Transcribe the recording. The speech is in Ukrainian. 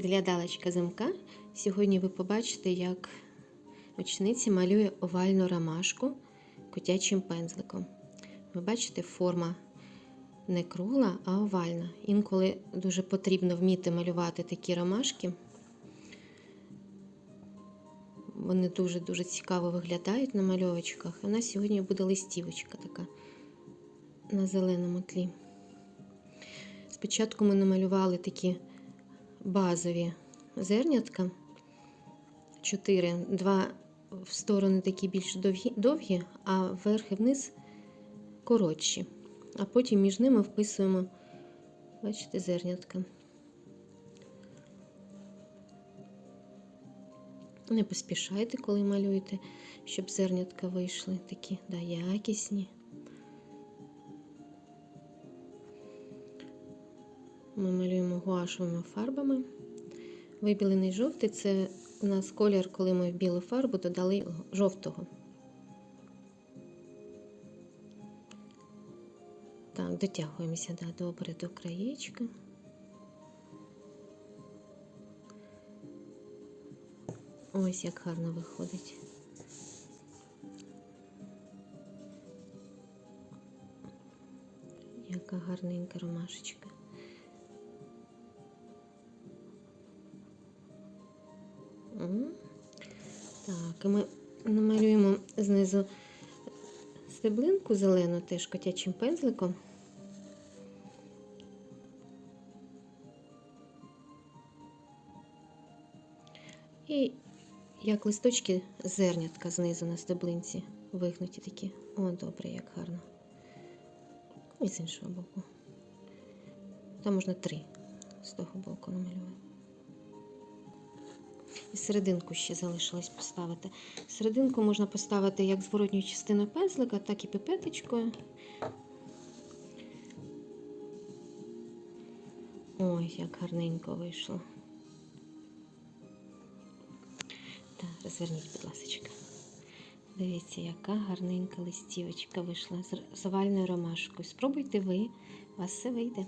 підглядалочка замка. Сьогодні ви побачите, як учениця малює овальну ромашку котячим пензликом. Ви бачите, форма не кругла, а овальна. Інколи дуже потрібно вміти малювати такі ромашки. Вони дуже-дуже цікаво виглядають на мальовочках. У нас сьогодні буде листівочка така на зеленому тлі. Спочатку ми намалювали такі базові зернятка. Чотири, два в сторони такі більш довгі, довгі, а вверх і вниз коротші. А потім між ними вписуємо, бачите, зернятка. Не поспішайте, коли малюєте, щоб зернятка вийшли такі да, якісні. Ми малюємо гуашевими фарбами. Вибілений жовтий це у нас колір, коли ми в білу фарбу додали жовтого. Так, дотягуємося да, добре до краєчка. Ось як гарно виходить. Яка гарненька ромашечка. Так, і ми намалюємо знизу стеблинку зелену теж котячим пензликом. І як листочки зернятка знизу на стеблинці вигнуті такі. О, добре, як гарно. І з іншого боку. Там можна три з того боку намалювати. І серединку ще залишилось поставити. Серединку можна поставити як зворотню частину пензлика, так і пипеточкою. Ой, як гарненько вийшло. Так, розверніть, будь ласка. Дивіться, яка гарненька листівочка вийшла з овальною ромашкою. Спробуйте ви, у вас все вийде.